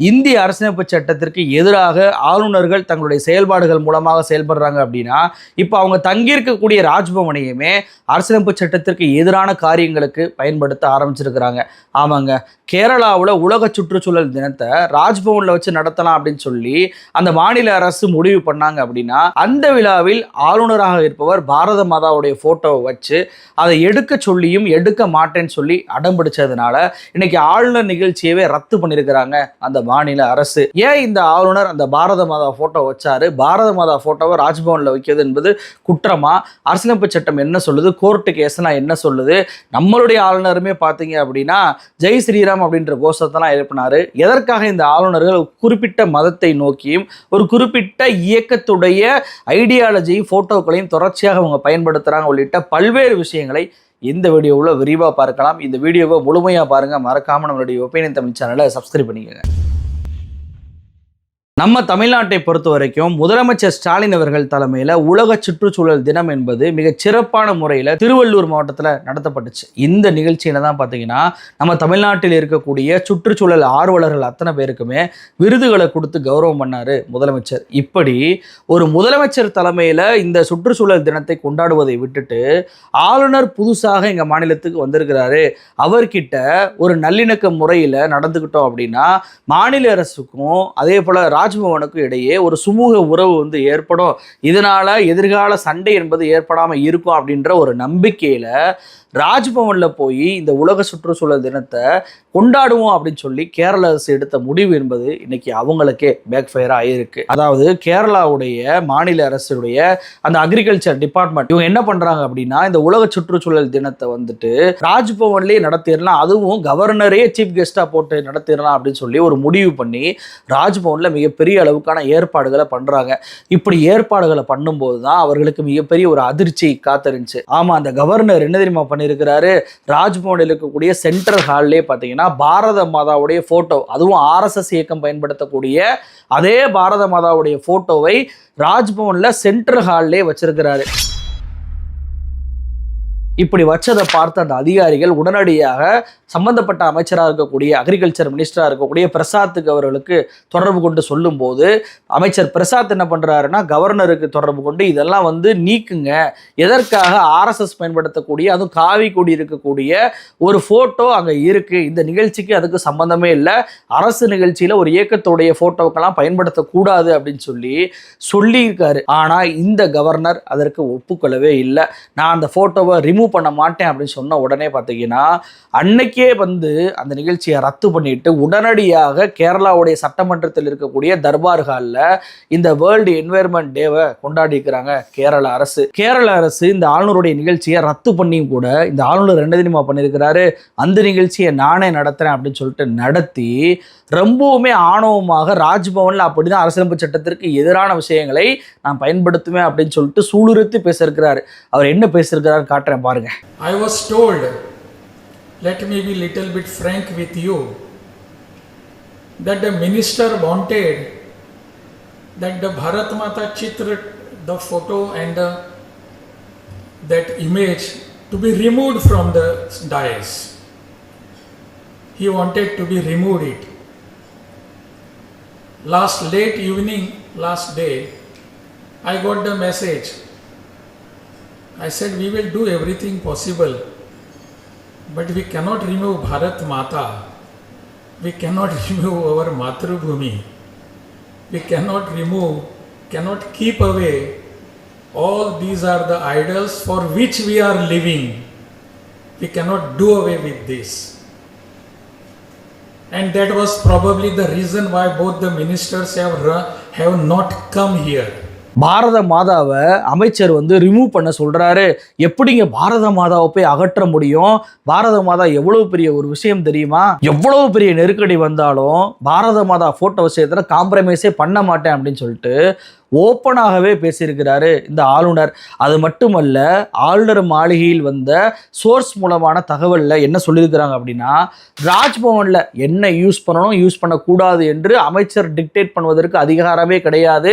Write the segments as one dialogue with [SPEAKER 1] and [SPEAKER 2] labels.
[SPEAKER 1] இந்திய அரசியலமைப்பு சட்டத்திற்கு எதிராக ஆளுநர்கள் தங்களுடைய செயல்பாடுகள் மூலமாக செயல்படுறாங்க அப்படின்னா இப்போ அவங்க தங்கியிருக்கக்கூடிய ராஜ்பவனையுமே அரசியலமைப்பு சட்டத்திற்கு எதிரான காரியங்களுக்கு பயன்படுத்த ஆரம்பிச்சிருக்கிறாங்க. ஆமாங்க. கேரளாவில் உலக சுற்றுச்சூழல் தினத்தை ராஜ்பவனில் வச்சு நடத்தலாம் அப்படின்னு சொல்லி அந்த மாநில அரசு முடிவு பண்ணாங்க அப்படின்னா அந்த விழாவில் ஆளுநராக இருப்பவர் பாரத மாதாவுடைய ஃபோட்டோவை வச்சு அதை எடுக்க சொல்லியும் எடுக்க மாட்டேன்னு சொல்லி அடம் பிடிச்சதுனால இன்னைக்கு ஆளுநர் நிகழ்ச்சியவே ரத்து பண்ணியிருக்கிறாங்க அந்த மாநில அரசு. ஏன் இந்த ஆளுநர் அந்த பாரத மாதா போட்டோ வச்சாரு? பாரத மாதா போட்டோவை ராஜ்பவன்ல வைக்கிறது என்பது குற்றமா? அரசியலமைப்பு சட்டம் என்ன சொல்லுது? கோர்ட்டு கேஸ்னா என்ன சொல்லுது? நம்மளுடைய ஆளுநருமே பார்த்தீங்க அப்படின்னா ஜெய் ஸ்ரீராம் அப்படின்ற கோஷத்தெல்லாம் எழுப்பினாரு. எதற்காக இந்த ஆளுநர்கள் குறிப்பிட்ட மதத்தை நோக்கியும் ஒரு குறிப்பிட்ட இயக்கத்துடைய ஐடியாலஜியும் போட்டோக்களையும் தொடர்ச்சியாக அவங்க பயன்படுத்துறாங்க உள்ளிட்ட பல்வேறு விஷயங்களை இந்த வீடியோவில் விரிவாக பார்க்கலாம். இந்த வீடியோவை முழுமையாக பாருங்கள் மறக்காமல் நம்மளுடைய ஒப்பீனியன் தமிழ் சேனலை சப்ஸ்கிரைப் பண்ணிக்கோங்க. நம்ம தமிழ்நாட்டை பொறுத்த வரைக்கும் முதலமைச்சர் ஸ்டாலின் அவர்கள் தலைமையில் உலக சுற்றுச்சூழல் தினம் என்பது மிக சிறப்பான முறையில் திருவள்ளூர் மாவட்டத்தில் நடத்தப்பட்டுச்சு. இந்த நிகழ்ச்சியில தான் பார்த்தீங்கன்னா நம்ம தமிழ்நாட்டில் இருக்கக்கூடிய சுற்றுச்சூழல் ஆர்வலர்கள் அத்தனை பேருக்குமே விருதுகளை கொடுத்து கௌரவம் பண்ணாரு முதலமைச்சர். இப்படி ஒரு முதலமைச்சர் தலைமையில் இந்த சுற்றுச்சூழல் தினத்தை கொண்டாடுவதை விட்டுட்டு ஆளுநர் புதுசாக எங்கள் மாநிலத்துக்கு வந்திருக்கிறாரு. அவர்கிட்ட ஒரு நல்லிணக்க முறையில் நடந்துக்கிட்டோம் அப்படின்னா மாநில அரசுக்கும் அதே போல் ராஜ்பவனுக்கும் இடையே ஒரு சுமூக உறவு வந்து ஏற்படும். இதனால எதிர்கால சண்டை என்பது ஏற்படாமல் இருக்கும் அப்படின்ற ஒரு நம்பிக்கையில ராஜ்பவனில் போய் இந்த உலக சுற்றுச்சூழல் தினத்தை கொண்டாடுவோம் அப்படின்னு சொல்லி கேரள அரசு எடுத்த முடிவு என்பது இன்னைக்கு அவங்களுக்கே பேக் ஃபயர் ஆகியிருக்கு அதாவது கேரளாவுடைய மாநில அரசுடைய அந்த அக்ரிகல்ச்சர் டிபார்ட்மெண்ட் இவங்க என்ன பண்ணுறாங்க அப்படின்னா இந்த உலக சுற்றுச்சூழல் தினத்தை வந்துட்டு ராஜ்பவன்லேயே நடத்திடலாம் அதுவும் கவர்னரே சீஃப் கெஸ்ட்டாக போட்டு நடத்திடலாம் அப்படின்னு சொல்லி ஒரு முடிவு பண்ணி ராஜ்பவனில் மிகப்பெரிய அளவுக்கான ஏற்பாடுகளை பண்ணுறாங்க இப்படி ஏற்பாடுகளை பண்ணும்போது தான் அவர்களுக்கு மிகப்பெரிய ஒரு அதிர்ச்சி காத்திருந்துச்சு. ஆமாம் அந்த கவர்னர் என்ன தெரியுமா பண்ணியிருக்கிறாரு. ராஜ்பவனில் இருக்கக்கூடிய சென்ட்ரல் ஹால்லே பார்த்தீங்கன்னா பாரத மாதாவுடைய ஃபோட்டோ அதுவும் ஆர்எஸ்எஸ் இயக்கம் பயன்படுத்தக்கூடிய அதே பாரத மாதாவுடைய ஃபோட்டோவை ராஜ்பவனில் சென்ட்ரல் ஹால்லே வச்சிருக்கிறாரு. இப்படி வச்சதை பார்த்த அந்த அதிகாரிகள் உடனடியாக சம்பந்தப்பட்ட அமைச்சராக இருக்கக்கூடிய அக்ரிகல்ச்சர் மினிஸ்டராக இருக்கக்கூடிய பிரசாத்துக்கு அவர்களுக்கு தொடர்பு கொண்டு சொல்லும்போது அமைச்சர் பிரசாத் என்ன பண்ணுறாருன்னா கவர்னருக்கு தொடர்பு கொண்டு இதெல்லாம் வந்து நீக்குங்க. எதற்காக ஆர்எஸ்எஸ் பயன்படுத்தக்கூடிய அதுவும் காவி கொடி இருக்கக்கூடிய ஒரு ஃபோட்டோ அங்கே இருக்குது இந்த நிகழ்ச்சிக்கு அதுக்கு சம்மந்தமே இல்லை. அரசு நிகழ்ச்சியில் ஒரு இயக்கத்துடைய ஃபோட்டோக்கெல்லாம் பயன்படுத்தக்கூடாது அப்படின்னு சொல்லி சொல்லியிருக்காரு. ஆனால் இந்த கவர்னர் அதற்கு ஒப்புக்கொள்ளவே இல்லை. நான் அந்த ஃபோட்டோவை ரிமூவ் பண்ண மாட்டேன் அப்படின்னு சொன்ன உடனே பார்த்தீங்கன்னா அன்னைக்கே வந்து அந்த நிகழ்ச்சியை ரத்து பண்ணிட்டு உடனடியாக கேரளாவுடைய சட்டமன்றத்தில் இருக்கக்கூடிய தர்பார் ஹாலில் இந்த வேர்ல்டு என்வைர்மெண்ட் டேவை கொண்டாடிக்கிறாங்க கேரள அரசு. கேரள அரசு இந்த ஆளுநருடைய நிகழ்ச்சியை ரத்து பண்ணியும் கூட இந்த ஆளுநர் என்ன தெரியுமா பண்ணியிருக்கிறாரு. அந்த நிகழ்ச்சியை நானே நடத்துகிறேன் அப்படின்னு சொல்லிட்டு நடத்தி ரொம்பவுமே ஆணவமாக ராஜ்பவனில் அப்படிதான் அரசியலமைப்பு சட்டத்திற்கு எதிரான விஷயங்களை நான் பயன்படுத்துவேன் அப்படின்னு சொல்லிட்டு சூளுரைத்து பேசியிருக்கிறார். அவர் என்ன பேசியிருக்கிறார் காட்டுறேன் பாருங்க.
[SPEAKER 2] I was told, let me be little bit frank with you, that the minister wanted that the Bharat Mata Chitra, the photo and that image to be removed from the dais. He wanted to be removed it. Last late evening, last day, I got the message I said, we will do everything possible, but we cannot remove Bharat Mata. We cannot remove our Matrubhumi. We cannot remove, cannot keep away. All these are the idols for which we are living. We cannot do away with this. And that was probably the reason why both the ministers have, have not come here.
[SPEAKER 1] பாரத மாதாவை அமைச்சர் வந்து remove பண்ண சொல்கிறாரு எப்படிங்க பாரத மாதாவை போய் அகற்ற முடியும்? பாரத மாதா எவ்வளவு பெரிய ஒரு விஷயம் தெரியுமா? எவ்வளவு பெரிய நெருக்கடி வந்தாலும் பாரத மாதா ஃபோட்டோ விஷயத்தில் காம்ப்ரமைஸே பண்ண மாட்டேன் அப்படின்னு சொல்லிட்டு ஓப்பனாகவே பேசியிருக்கிறாரு இந்த ஆளுநர். அது மட்டுமல்ல ஆளுநர் மாளிகையில் வந்த சோர்ஸ் மூலமான தகவலில் என்ன சொல்லியிருக்கிறாங்க அப்படின்னா ராஜ்பவனில் என்ன யூஸ் பண்ணணும் யூஸ் பண்ணக்கூடாது என்று அமைச்சர் டிக்டேட் பண்ணுவதற்கு அதிகாரமே கிடையாது.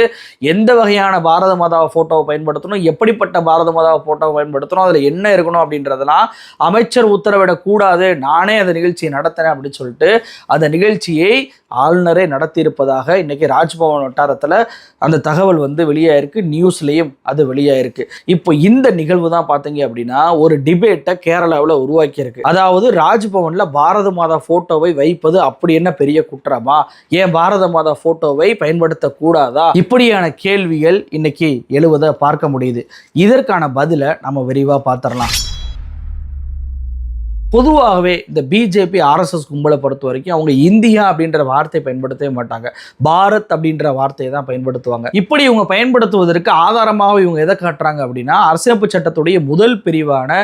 [SPEAKER 1] எந்த வகையான பாரத மாதாவை ஃபோட்டோவை பயன்படுத்தணும் எப்படிப்பட்ட பாரத மாதாவை ஃபோட்டோவை பயன்படுத்தணும் அதில் என்ன இருக்கணும் அப்படின்றதெல்லாம் அமைச்சர் உத்தரவிடக்கூடாது. நானே அந்த நிகழ்ச்சியை நடத்தினேன் அப்படின்னு சொல்லிட்டு அந்த நிகழ்ச்சியை ஆளுநரே நடத்தியிருப்பதாக இன்னைக்கு ராஜ்பவன் வட்டாரத்தில் அந்த தகவல் வந்து வெளியாயிருக்கு. நியூஸ்லேயும் அது வெளியாயிருக்கு. இப்போ இந்த நிகழ்வு தான் பார்த்தீங்க அப்படின்னா ஒரு டிபேட்டை கேரளாவில் உருவாக்கியிருக்கு. அதாவது ராஜ்பவனில் பாரத மாதா ஃபோட்டோவை வைப்பது அப்படி என்ன பெரிய குற்றமா? ஏன் பாரத மாதா ஃபோட்டோவை பயன்படுத்தக்கூடாதா? இப்படியான கேள்விகள் இன்னைக்கு எழுவதை பார்க்க முடியுது. இதற்கான பதிலை நம்ம விரிவாக பார்த்துடலாம். பொதுவாகவே இந்த பிஜேபி ஆர்எஸ்எஸ் கும்பலை பொறுத்த வரைக்கும் அவங்க இந்தியா அப்படின்ற வார்த்தையை பயன்படுத்தவே மாட்டாங்க. பாரத் அப்படின்ற வார்த்தையை தான் பயன்படுத்துவாங்க. இப்படி இவங்க பயன்படுத்துவதற்கு ஆதாரமாக இவங்க எதை காட்டுறாங்க அப்படின்னா அரசியலமைப்பு சட்டத்துடைய முதல் பிரிவான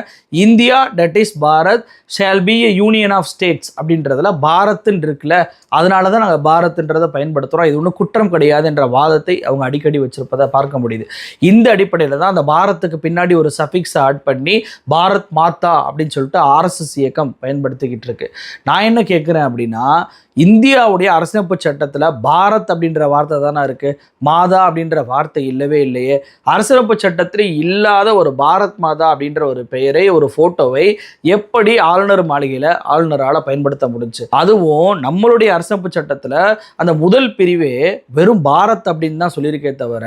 [SPEAKER 1] India that is Bharat shall be a union of states அப்படின்றதுல பாரத்ன்னு இருக்குல்ல அதனால தான் நாங்கள் பாரத்ன்றதை பயன்படுத்துகிறோம் இது ஒன்றும் குற்றம் கிடையாது என்ற வாதத்தை அவங்க அடிக்கடி வச்சிருப்பதை பார்க்க முடியுது. இந்த அடிப்படையில் தான் அந்த பாரத்துக்கு பின்னாடி ஒரு சஃபிக்ஸை ஆட் பண்ணி பாரத் மாதா அப்படின்னு சொல்லிட்டு ஆர்எஸ்எஸ் இயக்கம் பயன்படுத்திக்கிட்டு இருக்கு நான் என்ன கேட்குறேன் அப்படின்னா இந்தியாவுடைய அரசியலமைப்பு சட்டத்தில் பாரத் அப்படின்ற வார்த்தை தானே இருக்குது மாதா அப்படின்ற வார்த்தை இல்லவே இல்லையே. அரசியலமைப்பு சட்டத்தில் இல்லாத ஒரு பாரத் மாதா அப்படின்ற ஒரு பெயரை ஒரு ஃபோட்டோவை எப்படி ஆளுநர் மாளிகையில் ஆளுநரால் பயன்படுத்த முடிஞ்சு? அதுவும் நம்மளுடைய அரசியலமைப்பு சட்டத்தில் அந்த முதல் பிரிவே வெறும் பாரத் அப்படின்னு தான் சொல்லியிருக்கே தவிர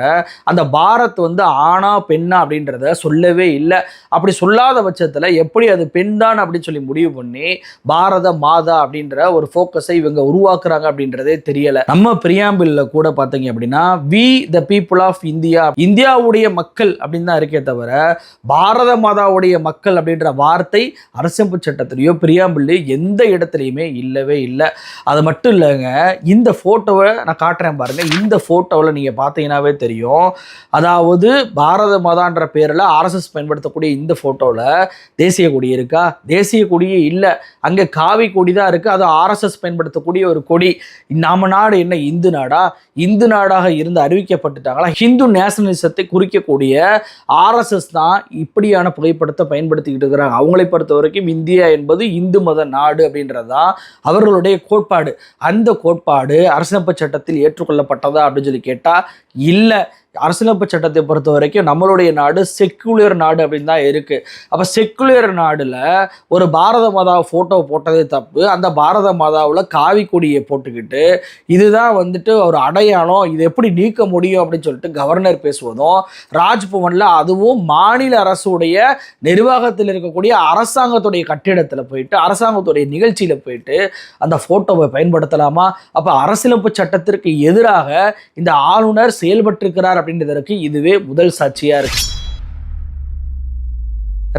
[SPEAKER 1] அந்த பாரத் வந்து ஆணா பெண்ணா அப்படின்றத சொல்லவே இல்லை. அப்படி சொல்லாத பட்சத்தில் எப்படி அது பெண் தான் அப்படின்னு சொல்லி சொல்லி முடிவு பண்ணி பாரத மாதா அப்படின்ற ஒரு ஃபோக்கஸை இவங்க உருவாக்குறாங்க அப்படின்றதே தெரியல. நம்ம பிரியாம்பிள்ல கூட பார்த்தீங்க அப்படின்னா we the people of India இந்தியாவுடைய மக்கள் அப்படின்னு தான் இருக்கே தவிர பாரத மாதாவுடைய மக்கள் அப்படின்ற வார்த்தை அரசியமைப்பு சட்டத்திலேயோ பிரியாம்பிள்ளையோ எந்த இடத்துலையுமே இல்லவே இல்லை. அது மட்டும் இல்லைங்க இந்த ஃபோட்டோவை நான் காட்டுறேன் பாருங்க. இந்த ஃபோட்டோவில் நீங்கள் பார்த்தீங்கன்னாவே தெரியும். அதாவது பாரத மாதான்ற பேரில் ஆர்எஸ்எஸ் பயன்படுத்தக்கூடிய இந்த ஃபோட்டோவில் தேசிய கொடி இருக்கா? தேசிய கொடியே இல்லை. அங்கே காவி கொடி தான் இருக்குது அது ஆர்எஸ்எஸ் பயன்படுத்தக்கூடிய ஒரு கொடி. நம்ம நாடு என்ன? இந்து நாடா? இந்து நாடாக இருந்து அறிவிக்கப்பட்டுட்டாங்களா? ஹிந்து நேஷனலிசத்தை குறிக்கக்கூடிய ஆர்எஸ்எஸ் தான் இப்படியான புகைப்படத்தை பயன்படுத்திக்கிட்டு இருக்கிறாங்க. அவங்களை பொறுத்த வரைக்கும் இந்தியா என்பது இந்து மத நாடு அப்படின்றது தான் அவர்களுடைய கோட்பாடு. அந்த கோட்பாடு அரசியலமைப்பு சட்டத்தில் ஏற்றுக்கொள்ளப்பட்டதா அப்படின்னு சொல்லி கேட்டால் இல்லை. அரசியலமைப்பு சட்டத்தை பொறுத்த வரைக்கும் நம்மளுடைய நாடு செக்குலர் நாடு அப்படின்னு தான் இருக்குது அப்போ செக்குலர் நாடில் ஒரு பாரத மாதா ஃபோட்டோ போட்டதே தப்பு. அந்த பாரத மாதாவில் காவி கொடியை போட்டுக்கிட்டு இதுதான் வந்துட்டு ஒரு அடையாளம். இது எப்படி நீக்க முடியும் அப்படின்னு சொல்லிட்டு கவர்னர் பேசுவதும் ராஜ்பவனில் அதுவும் மாநில அரசுடைய நிர்வாகத்தில் இருக்கக்கூடிய அரசாங்கத்துடைய கட்டிடத்தில் போயிட்டு அரசாங்கத்துடைய நிகழ்ச்சியில் போயிட்டு அந்த ஃபோட்டோவை பயன்படுத்தலாமா? அப்போ அரசியலமைப்பு சட்டத்திற்கு எதிராக இந்த ஆளுநர் செயல்பட்டிருக்கிறார் அப்படின்றதற்கு இதுவே முதல் சாட்சியாக இருக்கு.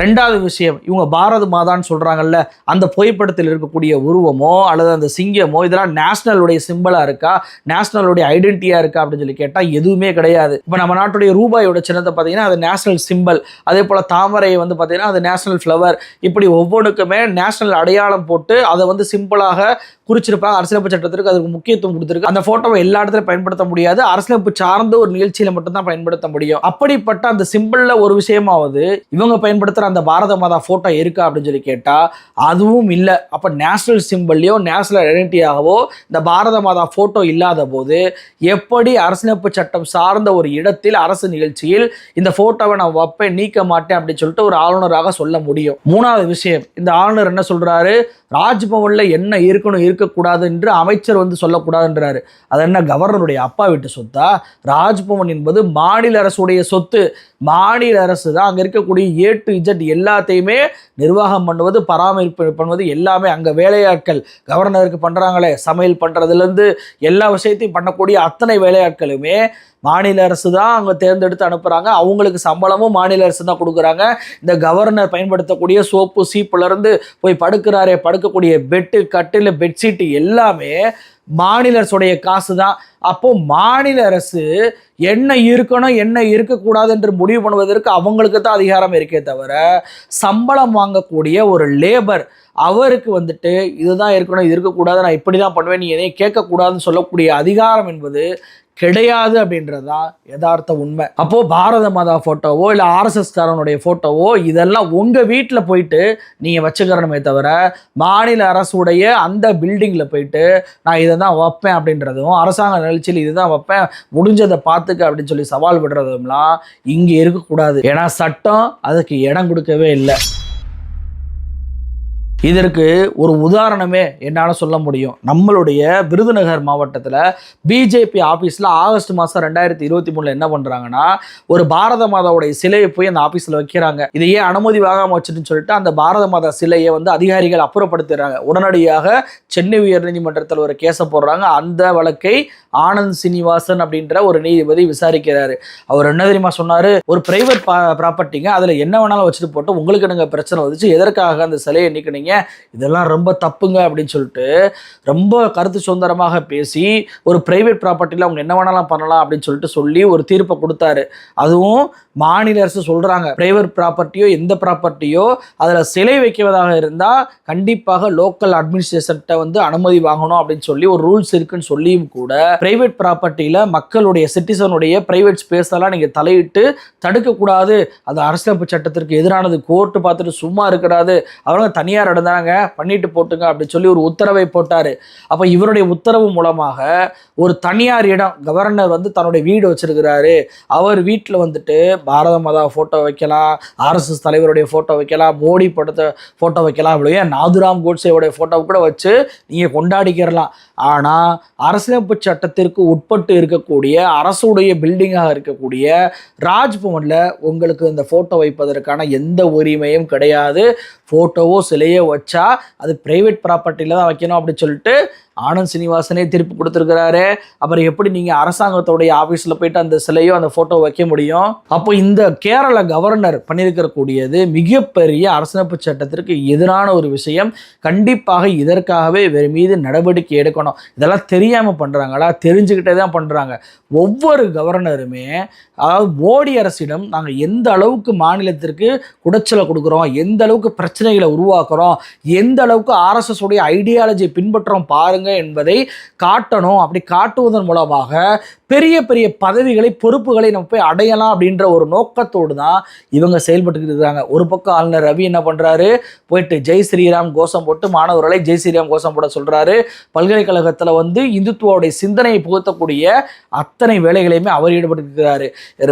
[SPEAKER 1] ரெண்டாவது விஷயம் இவங்க பாரத மாதான்னு சொல்கிறாங்கல்ல அந்த புகைப்படத்தில் இருக்கக்கூடிய உருவமோ அல்லது அந்த சிங்கமோ இதெல்லாம் நேஷ்னலுடைய சிம்பிளாக இருக்கா? நேஷ்னலுடைய ஐடென்டிட்டியாக இருக்கா? அப்படின்னு சொல்லி கேட்டால் எதுவுமே கிடையாது. இப்போ நம்ம நாட்டுடைய ரூபாயோட சின்னத்தை பார்த்தீங்கன்னா அது நேஷனல் சிம்பிள் அதே போல் தாமரை வந்து பார்த்தீங்கன்னா அது நேஷனல் ஃப்ளவர் இப்படி ஒவ்வொன்றுக்குமே நேஷனல் அடையாளம் போட்டு அதை வந்து சிம்பிளாக குறிச்சிருப்பாங்க. அரசியலமைப்பு சட்டத்திற்கு அதுக்கு முக்கியத்துவம் கொடுத்துருக்கு. அந்த ஃபோட்டோவை எல்லா இடத்துலையும் பயன்படுத்த முடியாது. அரசியலமைப்பு சார்ந்த ஒரு நிகழ்ச்சியில் மட்டும்தான் பயன்படுத்த முடியும். அப்படிப்பட்ட அந்த சிம்பிளில் ஒரு விஷயமாவது இவங்க பயன்படுத்துகிற அந்த பாரத மாதா ஃபோட்டோ இருக்கா அப்படின்னு சொல்லி கேட்டால் அதுவும் இல்லை. அப்போ நேஷ்னல் சிம்பிள்லையோ நேஷ்னல் ஐடென்டிட்டியாகவோ இந்த பாரத மாதா ஃபோட்டோ இல்லாத போது எப்படி அரசியலமைப்பு சட்டம் சார்ந்த ஒரு இடத்தில் அரசு நிகழ்ச்சியில் இந்த ஃபோட்டோவை நான் வைப்பேன் நீக்க மாட்டேன் அப்படின்னு சொல்லிட்டு ஒரு ஆளுநராக சொல்ல முடியும். மூணாவது விஷயம் இந்த ஆளுநர் என்ன சொல்கிறாரு ராஜ்பவனில் என்ன இருக்கணும் இருக்கக்கூடாது என்று அமைச்சர் வந்து சொல்லக்கூடாதுன்றாரு. அது என்ன கவர்னருடைய அப்பா வீட்டு சொத்தா? ராஜ்பவன் என்பது மாநில அரசுடைய சொத்து. மாநில அரசு தான் அங்கே இருக்கக்கூடிய ஏ டு இஜட் எல்லாத்தையுமே நிர்வாகம் பண்ணுவது பராமரிப்பு பண்ணுவது எல்லாமே அங்கே வேலையாட்கள் கவர்னருக்கு பண்ணுறாங்களே சமையல் பண்ணுறதுலேருந்து எல்லா விஷயத்தையும் பண்ணக்கூடிய அத்தனை வேலையாட்களுமே மாநில அரசு தான் அங்கே தேர்ந்தெடுத்து அனுப்புகிறாங்க அவங்களுக்கு சம்பளமும் மாநில அரசு தான் கொடுக்குறாங்க. இந்த கவர்னர் பயன்படுத்தக்கூடிய சோப்பு சீப்புலேருந்து போய் படுக்கிறாரே படுக்கக்கூடிய பெட்டு கட்டில் பெட்ஷீட்டு எல்லாமே மாநில அரசுடைய காசு தான் அப்போ மாநில அரசு என்ன இருக்கணும் என்ன இருக்கக்கூடாது என்று முடிவு பண்ணுவதற்கு அவங்களுக்கு தான் அதிகாரம் இருக்கே தவிர சம்பளம் வாங்கக்கூடிய ஒரு லேபர் அவருக்கு வந்துட்டு இதுதான் இருக்கணும் இது இருக்கக்கூடாது நான் இப்படி தான் பண்ணுவேன் நீ எதையும் கேட்கக்கூடாதுன்னு சொல்லக்கூடிய அதிகாரம் என்பது கிடையாது அப்படின்றதான் யதார்த்த உண்மை. அப்போ பாரத மாதா போட்டோவோ இல்லை ஆர்எஸ்எஸ் காரனுடைய போட்டோவோ இதெல்லாம் உங்க வீட்டில் போயிட்டு நீங்க வச்சுக்கிறணுமே தவிர மாநில அரசுடைய அந்த பில்டிங்கில் போயிட்டு நான் இதை தான் வைப்பேன் அப்படின்றதும் அரசாங்க நிகழ்ச்சியில் இதுதான் வைப்பேன் முடிஞ்சதை பார்த்துக்க அப்படின்னு சொல்லி சவால் விடுறதும்லாம் இங்கே இருக்கக்கூடாது. ஏன்னா சட்டம் அதுக்கு இடம் கொடுக்கவே இல்லை. இதற்கு ஒரு உதாரணமே என்னால் சொல்ல முடியும். நம்மளுடைய விருதுநகர் மாவட்டத்தில் பிஜேபி ஆஃபீஸில் ஆகஸ்ட் மாதம் ரெண்டாயிரத்தி இருபத்தி மூணில் என்ன பண்ணுறாங்கன்னா ஒரு பாரத மாதாவுடைய சிலையை போய் அந்த ஆஃபீஸில் வைக்கிறாங்க. இதையே அனுமதி வாங்காமல் வச்சுட்டுன்னு சொல்லிட்டு அந்த பாரத மாதா சிலையை வந்து அதிகாரிகள் அப்புறப்படுத்திடுறாங்க உடனடியாக சென்னை உயர்நீதிமன்றத்தில் ஒரு கேஸை போடுறாங்க. அந்த வழக்கை ஆனந்த் சீனிவாசன் அப்படின்ற ஒரு நீதிபதி விசாரிக்கிறாரு. அவர் என்ன தெரியுமா சொன்னார்? ஒரு பிரைவேட் ப்ராப்பர்ட்டிங்க அதில் என்ன வேணாலும் வச்சுட்டு போட்டு உங்களுக்கு எனக்கு பிரச்சனை வந்துச்சு? எதற்காக அந்த சிலையை நீக்கினீங்க? இதெல்லாம் ரொம்ப தப்புங்க அப்படின்னு சொல்லிட்டு ரொம்ப கருத்து சுதந்திரமாக பேசி ஒரு ப்ரைவேட் ப்ராப்பர்ட்டியில் அவங்க என்ன வேணாலும் பண்ணலாம் அப்படின்னு சொல்லிட்டு சொல்லி ஒரு தீர்ப்பை கொடுத்தாரு. அதுவும் மாநில அரசு சொல்கிறாங்க பிரைவேட் ப்ராப்பர்ட்டியோ எந்த ப்ராப்பர்ட்டியோ அதில் சிலை வைக்கிறதாக இருந்தால் கண்டிப்பாக லோக்கல் அட்மினிஸ்ட்ரேஷன்கிட்ட வந்து அனுமதி வாங்கணும் அப்படின்னு சொல்லி ஒரு ரூல்ஸ் இருக்குன்னு சொல்லியும் கூட பிரைவேட் ப்ராப்பர்ட்டியில் மக்களுடைய சிட்டிசனுடைய பிரைவேட் ஸ்பேஸ் எல்லாம் நீங்கள் தலையிட்டு தடுக்கக்கூடாது அது அரசியலமைப்பு சட்டத்திற்கு எதிரானது. கோர்ட்டு பார்த்துட்டு சும்மா இருக்கிறாது அவங்க தனியார் இடந்தாங்க பண்ணிட்டு போட்டுங்க அப்படின்னு சொல்லி ஒரு உத்தரவை போட்டார். அப்போ இவருடைய உத்தரவு மூலமாக ஒரு தனியார் இடம் கவர்னர் வந்து தன்னுடைய வீடு வச்சிருக்கிறாரு. அவர் வீட்டில் வந்துட்டு பாரத மாதா ஃபோட்டோ வைக்கலாம் ஆர்எஸ்எஸ் தலைவருடைய ஃபோட்டோ வைக்கலாம் மோடி படத்தை ஃபோட்டோ வைக்கலாம் அப்படியே நாதுராம் கோட்சேவுடைய ஃபோட்டோ கூட வச்சு நீங்கள் கொண்டாடிக்கிறலாம் ஆனால் அரசியலமைப்பு சட்டத்திற்கு உட்பட்டு இருக்கக்கூடிய அரசுடைய பில்டிங்காக இருக்கக்கூடிய ராஜ்பவனில் உங்களுக்கு இந்த ஃபோட்டோ வைப்பதற்கான எந்த உரிமையும் கிடையாது. ஃபோட்டோவோ சிலையோ வச்சா அது பிரைவேட் ப்ராப்பர்ட்டியில் தான் வைக்கணும் அப்படின்னு சொல்லிட்டு ஆனந்த் சீனிவாசனே தீர்ப்பு கொடுத்துருக்கிறாரு. அப்புறம் எப்படி நீங்கள் அரசாங்கத்தோடைய ஆஃபீஸில் போயிட்டு அந்த சிலையோ அந்த ஃபோட்டோ வைக்க முடியும்? அப்போ இந்த கேரள கவர்னர் பண்ணியிருக்கக்கூடியது மிகப்பெரிய அரசமைப்பு சட்டத்திற்கு எதிரான ஒரு விஷயம். கண்டிப்பாக இதற்காகவே இவர் மீது நடவடிக்கை எடுக்கணும். இதெல்லாம் தெரியாமல் பண்ணுறாங்களா தெரிஞ்சுக்கிட்டே தான் பண்ணுறாங்க ஒவ்வொரு கவர்னருமே அதாவது மோடி அரசிடம் நாங்கள் எந்த அளவுக்கு மாநிலத்திற்கு குடைச்சலை கொடுக்குறோம் எந்த அளவுக்கு பிரச்சனைகளை உருவாக்குறோம் எந்த அளவுக்கு ஆர்எஸ்எஸ் உடைய ஐடியாலஜியை பின்பற்றுறோம் பாருங்க என்பதை காட்டணும். அப்படி காட்டுவதன் மூலமாக பெரிய பெரிய பதவிகளை பொறுப்புகளை நம்ம போய் அடையலாம் அப்படின்ற ஒரு ஒரு நோக்கத்தோடு தான் இவங்க செயல்பட்டுக்கிட்டு இருக்கிறாங்க ஒரு பக்கம் ஆளுநர் ரவி என்ன பண்ணுறாரு போயிட்டு ஜெய் ஸ்ரீராம் கோஷம் போட்டு மாணவர்களை ஜெய் ஸ்ரீராம் கோஷம் போட சொல்கிறாரு பல்கலைக்கழகத்தில் வந்து இந்துத்துவோடைய சிந்தனையை புகுத்தக்கூடிய அத்தனை வேலைகளையுமே அவர் ஈடுபட்டிருக்கிறாரு.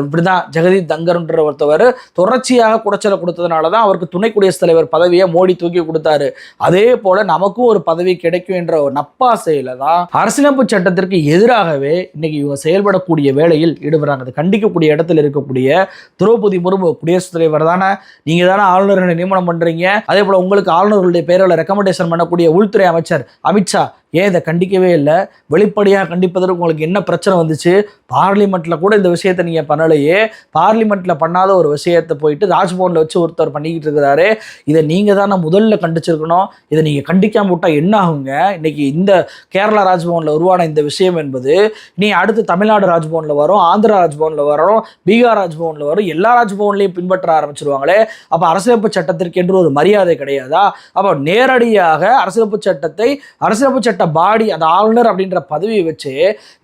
[SPEAKER 1] இப்படி தான் ஜெகதீப் தங்கர்ன்ற ஒருத்தவர் தொடர்ச்சியாக குடைச்சலை கொடுத்ததுனால தான் அவருக்கு துணை குடியரசுத் தலைவர் பதவியை மோடி தூக்கி கொடுத்தாரு. அதே போல நமக்கும் ஒரு பதவி கிடைக்கும் என்ற ஒரு நப்பாசையில தான் அரசியலமைப்பு சட்டத்திற்கு எதிராகவே இன்னைக்கு இவங்க செயல்படக்கூடிய வேலையில் ஈடுபடுறாங்க. அது கண்டிக்கக்கூடிய இடத்துல இருக்கக்கூடிய திரௌபதி முர்மு குடியரசுத் தலைவர் தானே நீங்க தானே ஆளுநர்களை நியமனம் பண்றீங்க. அதே போல உங்களுக்கு ஆளுநர்களுடைய பேரில் ரெக்கமெண்டேஷன் பண்ணக்கூடிய உள்துறை அமைச்சர் அமித்ஷா ஏன் இதை கண்டிக்கவே இல்லை? வெளிப்படையாக கண்டிப்பதற்கு உங்களுக்கு என்ன பிரச்சனை வந்துச்சு? பார்லிமெண்ட்டில் கூட இந்த விஷயத்தை நீங்கள் பண்ணலையே பார்லிமெண்ட்டில் பண்ணாத ஒரு விஷயத்தை போயிட்டு ராஜ்பவனில் வச்சு ஒருத்தர் பண்ணிக்கிட்டு இருக்கிறாரு. இதை நீங்கள் தானே முதல்ல கண்டிச்சிருக்கணும். இதை நீங்கள் கண்டிக்காமல் விட்டால் என்ன ஆகுங்க? இன்னைக்கு இந்த கேரளா ராஜ்பவனில் உருவான இந்த விஷயம் என்பது நீ அடுத்து தமிழ்நாடு ராஜ்பவனில் வரும் ஆந்திரா ராஜ்பவனில் வரும் பீகார் ராஜ்பவனில் வரும் எல்லா ராஜ்பவன்லையும் பின்பற்ற ஆரம்பிச்சிருவாங்களே. அப்போ அரசியலமைப்பு சட்டத்திற்கு என்று ஒரு மரியாதை கிடையாதா? அப்போ நேரடியாக அரசியலமைப்பு சட்டத்தை அரசியலமைப்பு சட்ட பாடி அந்த ஆளுநர் அப்படின்ற பதவியை வச்சு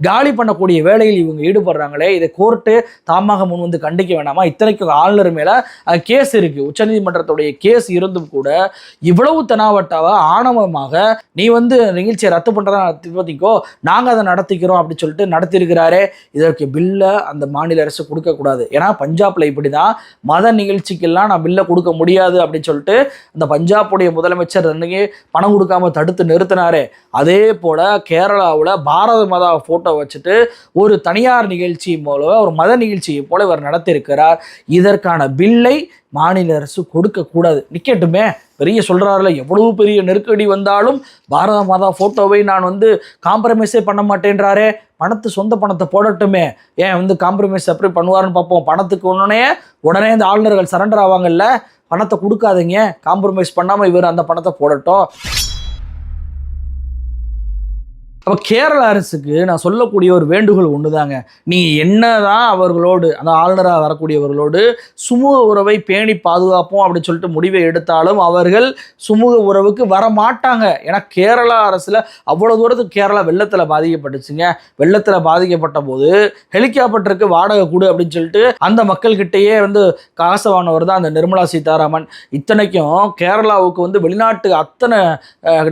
[SPEAKER 1] காலி பண்ணக்கூடிய வேலையில் இவங்க ஈடுபடுறாங்களே இதை கோர்ட்டு தாமாக முன் வந்து கண்டிக்க வேண்டாமா இத்தனைக்கும் ஆளுநர் மேல கேஸ் இருக்கு. உச்சநீதிமன்றத்துடைய கேஸ் இருந்தும் கூட இவ்வளவு தெனாவட்டாவ ஆணவமாக நீ வந்து நிகழ்ச்சியை ரத்து பண்றதா பத்திக்கோ நாங்க அதை நடத்திக்கிறோம் அப்படின்னு சொல்லிட்டு நடத்தியிருக்கிறாரே இதற்கு பில்லை அந்த மாநில அரசு கொடுக்கக்கூடாது ஏன்னா பஞ்சாப்ல இப்படிதான். மத நிகழ்ச்சிக்கெல்லாம் நான் பில்லை கொடுக்க முடியாது அப்படின்னு சொல்லிட்டு அந்த பஞ்சாபுடைய முதலமைச்சர் அன்னைக்கு பணம் கொடுக்காம தடுத்து நிறுத்தினாரே. அதே போல கேரளாவில் பாரத மாதா போட்டோ வச்சுட்டு ஒரு தனி தனியார் நிகழ்ச்சி போல ஒரு மத நிகழ்ச்சியை போல இவர் நடத்தியிருக்கிறார். இதற்கான பில்லை மாநில அரசு கொடுக்கக்கூடாது நிக்கட்டுமே. பெரிய சொல்கிறாருல எவ்வளவு பெரிய நெருக்கடி வந்தாலும் பாரத மாதா ஃபோட்டோவை நான் வந்து காம்ப்ரமைஸே பண்ண மாட்டேன்றாரே. பணத்து சொந்த பணத்தை போடட்டுமே. ஏன் வந்து காம்ப்ரமைஸ் எப்படி பண்ணுவாருன்னு பார்ப்போம். பணத்துக்கு உடனே உடனே இந்த ஆளுநர்கள் சரண்டர் ஆவாங்கல்ல. பணத்தை கொடுக்காதீங்க. காம்ப்ரமைஸ் பண்ணாமல் இவர் அந்த பணத்தை போடட்டும். அப்போ கேரள அரசுக்கு நான் சொல்லக்கூடிய ஒரு வேண்டுகோள் ஒன்றுதாங்க நீ என்ன தான் அவர்களோடு அந்த ஆளுநராக வரக்கூடியவர்களோடு சுமூக உறவை பேணி பாதுகாப்போம் அப்படின்னு சொல்லிட்டு முடிவை எடுத்தாலும் அவர்கள் சுமூக உறவுக்கு வர மாட்டாங்க ஏன்னா கேரளா அரசில் அவ்வளோ தூரத்துக்கு கேரளா வெள்ளத்தில் பாதிக்கப்பட்டுச்சுங்க. வெள்ளத்தில் பாதிக்கப்பட்ட போது ஹெலிகாப்டருக்கு வாடகை கொடு அப்படின்னு சொல்லிட்டு அந்த மக்கள்கிட்டயே வந்து காசை வாங்கினவர் தான் அந்த நிர்மலா சீதாராமன். இத்தனைக்கும் கேரளாவுக்கு வந்து வெளிநாட்டு அத்தனை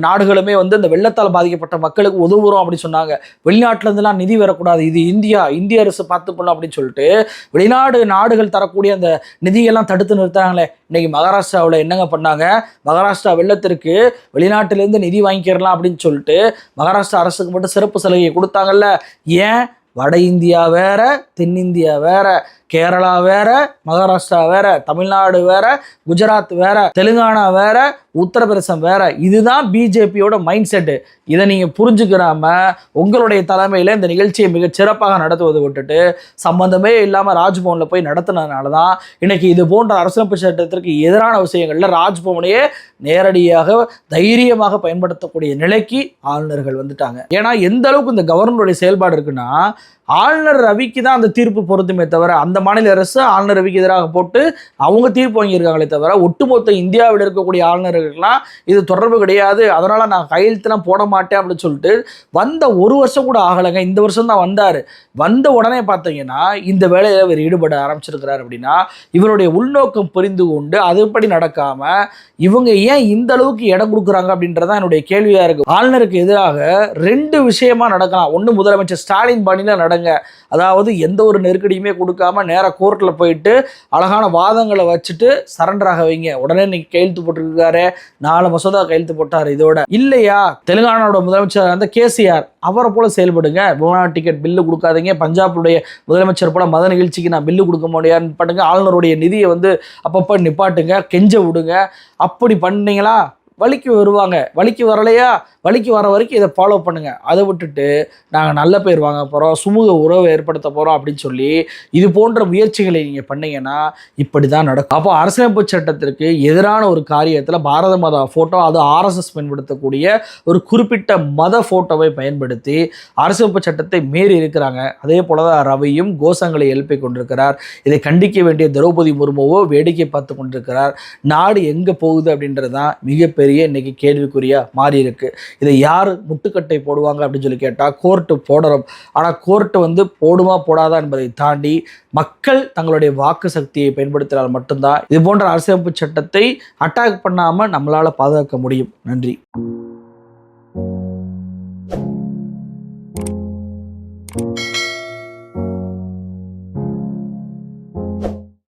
[SPEAKER 1] நாடுகளுமே வந்து இந்த வெள்ளத்தால் பாதிக்கப்பட்ட மக்களுக்கு உதவுறோம் அப்படின்னு சொன்னாங்க. வெளிநாட்டிலேருந்துலாம் நிதி வரக்கூடாது. இது இந்தியா இந்திய அரசு பார்த்துக்கணும் அப்படின்னு சொல்லிட்டு வெளிநாடு நாடுகள் தரக்கூடிய அந்த நிதியெல்லாம் தடுத்து நிறுத்தாங்களே இன்னைக்கு மகாராஷ்டிராவில் என்னங்க பண்ணாங்க? மகாராஷ்டிரா வெள்ளத்திற்கு வெளிநாட்டிலேருந்து நிதி வாங்கிக்கிறலாம் அப்படின்னு சொல்லிட்டு மகாராஷ்டிரா அரசுக்கு மட்டும் சிறப்பு சலுகையை கொடுத்தாங்கல்ல. ஏன்? வட இந்தியா வேற தென்னிந்தியா வேற. கேரளா வேற மகாராஷ்டிரா வேற தமிழ்நாடு வேற குஜராத் வேற தெலுங்கானா வேற உத்தரப்பிரதேசம் வேற. இதுதான் பிஜேபியோட மைண்ட் செட்டு இதை நீங்கள் புரிஞ்சுக்கிறாம உங்களுடைய தலைமையில் இந்த நிகழ்ச்சியை மிக சிறப்பாக நடத்துவதை விட்டுட்டு சம்பந்தமே இல்லாமல் ராஜ்பவனில் போய் நடத்தினதுனால தான் இன்னைக்கு இது போன்ற அரசியலமைப்பு சட்டத்திற்கு எதிரான விஷயங்களில் ராஜ்பவனையே நேரடியாக தைரியமாக பயன்படுத்தக்கூடிய நிலைக்கு ஆளுநர்கள் வந்துட்டாங்க. ஏன்னா எந்த அளவுக்கு இந்த கவர்னருடைய செயல்பாடு இருக்குன்னா ஆளுநர் ரவிக்கு தான் அந்த தீர்ப்பு பொருந்துமே தவிர அந்த மாநில அரசு ஆளுநர் ரவிக்கு எதிராக போட்டு அவங்க தீர்ப்பு வாங்கியிருக்காங்களே தவிர ஒட்டுமொத்த இந்தியாவில் இருக்கக்கூடிய ஆளுநர்களுக்கெல்லாம் இது தொடர்பு கிடையாது. அதனால் நான் கையெழுத்துலாம் போட மாட்டேன் அப்படின்னு சொல்லிட்டு வந்த ஒரு வருஷம் கூட ஆகலைங்க. இந்த வருஷம் தான் வந்தார். வந்த உடனே பார்த்தீங்கன்னா இந்த வேலையில் இவர் ஈடுபட ஆரம்பிச்சிருக்கிறார் அப்படின்னா இவருடைய உள்நோக்கம் புரிந்து கொண்டு அதுபடி நடக்காமல் இவங்க ஏன் இந்த அளவுக்கு இடம் கொடுக்குறாங்க அப்படின்றதான் என்னுடைய கேள்வியாக இருக்குது ஆளுநருக்கு எதிராக ரெண்டு விஷயமா நடக்கலாம். ஒன்று முதலமைச்சர் ஸ்டாலின் பாணியில நடங்க அதாவது எந்த ஒரு நெருக்கடியுமே கொடுக்காம நேராக கோர்ட்டில் போயிட்டு அழகான வாதங்களை வச்சுட்டு சரண்டர் ஆக வைங்க. உடனே இன்னைக்கு கையெழுத்து போட்டிருக்காரு நாலு மசோதா கையெழுத்து போட்டார் இதோட. இல்லையா? தெலுங்கானாவோட முதலமைச்சர் அந்த கேசிஆர் அவரை போல செயல்படுங்க. விமான டிக்கெட் பில்லு கொடுக்காதீங்க. பஞ்சாபுடைய முதலமைச்சர் போல மத நிகழ்ச்சிக்கு நான் பில்லு கொடுக்க முடியாதுன்னு பண்ணுங்க. ஆளுநருடைய நிதியை வந்து அப்பப்போ நிப்பாட்டுங்க கெஞ்ச விடுங்க. அப்படி பண்ணீங்களா? வழிக்கு வருவாங்க. வழிக்கு வரலையா? வழிக்கு வர வரைக்கும் இதை ஃபாலோ பண்ணுங்கள் அதை விட்டுட்டு நாங்கள் நல்ல பேர் வாங்க போகிறோம் சுமூக உறவை ஏற்படுத்த போகிறோம் அப்படின்னு சொல்லி இது போன்ற முயற்சிகளை நீங்கள் பண்ணீங்கன்னா இப்படி தான் நடக்கும். அப்போ அரசியலமைப்பு சட்டத்திற்கு எதிரான ஒரு காரியத்தில் பாரத மத ஃபோட்டோ அது ஆர்எஸ்எஸ் பயன்படுத்தக்கூடிய ஒரு குறிப்பிட்ட மத ஃபோட்டோவை பயன்படுத்தி அரசியலமைப்பு சட்டத்தை மீறி இருக்கிறாங்க. அதே போல தான் ரவியும் கோஷங்களை எழுப்பி கொண்டிருக்கிறார். இதை கண்டிக்க வேண்டிய திரௌபதி முர்முவோ வேடிக்கை பார்த்து கொண்டிருக்கிறார். நாடு எங்கே போகுது அப்படின்றது தான் மிகப்பெரிய இன்னைக்கு கேள்விக்குறியா மாறி இருக்கு இதை யார் முட்டுக்கட்டை போடுவாங்க அப்படின்னு சொல்லி கேட்டால் கோர்ட்டு போடுறோம் ஆனால் கோர்ட்டு வந்து போடுமா போடாதா என்பதை தாண்டி மக்கள் தங்களுடைய வாக்கு சக்தியை பயன்படுத்தினால் மட்டும்தான் இது போன்ற அரசியலமைப்பு சட்டத்தை அட்டாக் பண்ணாமல் நம்மளால் பாதுகாக்க முடியும். நன்றி.